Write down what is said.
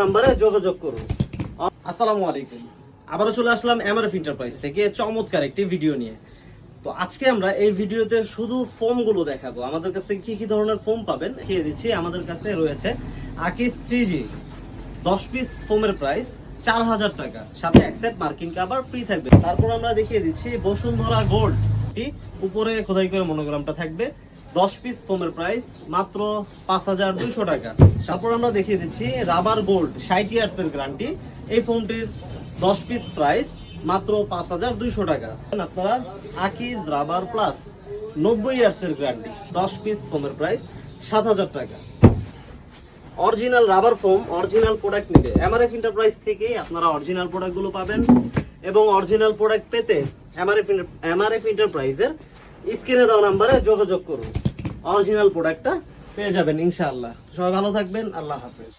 নাম্বারে যোগাযোগ করুন। আসসালামু আলাইকুম। আবারও চলে আসলাম এমআরএফ এন্টারপ্রাইজ থেকে চমৎকার একটি ভিডিও নিয়ে। তো আজকে আমরা এই ভিডিওতে শুধু ফোমগুলো দেখাবো। আমাদের কাছে কি কি ধরনের ফোম পাবেন, দেখিয়ে দিচ্ছি। আমাদের কাছে রয়েছে আকিস থ্রি জি দশ পিস ফোমের প্রাইস চার হাজার টাকা। সাথে এক সেট মার্কিং কাভার ফ্রি থাকবে। তারপর আমরা দেখিয়ে দিচ্ছি বসুন্ধরা গোল্ড উপরে খোদাই করে মনোগ্রামটা থাকবে। দশ পিস ফোমের প্রাইস মাত্র পাঁচ হাজার দুইশো টাকা। তারপর আমরা দেখিয়ে দিচ্ছি রাবার গোল্ড ষাট ইয়ার্স এর গ্যারান্টি এই ফোনটির দশ পিস প্রাইস মাত্র পাঁচ হাজার দুইশো টাকা। আপনারা আকিজ রাবার প্লাস নব্বই ইয়ার্স এর গ্যারান্টি দশ পিস ফোমের প্রাইস সাত হাজার টাকা। Original rubber foam original product নিবে এমআরএফ এন্টারপ্রাইজ থেকে আপনারা অরিজিনাল প্রোডাক্টগুলো পাবেন এবং অরিজিনাল প্রোডাক্ট পেতে এমআরএফ এমআরএফ এন্টারপ্রাইজের স্ক্রিনে দেওয়া নাম্বারে যোগাযোগ করুন। অরিজিনাল প্রোডাক্টটা পেয়ে যাবেন, ইনশাআল্লাহ। সবাই ভালো থাকবেন, আল্লাহ হাফেজ।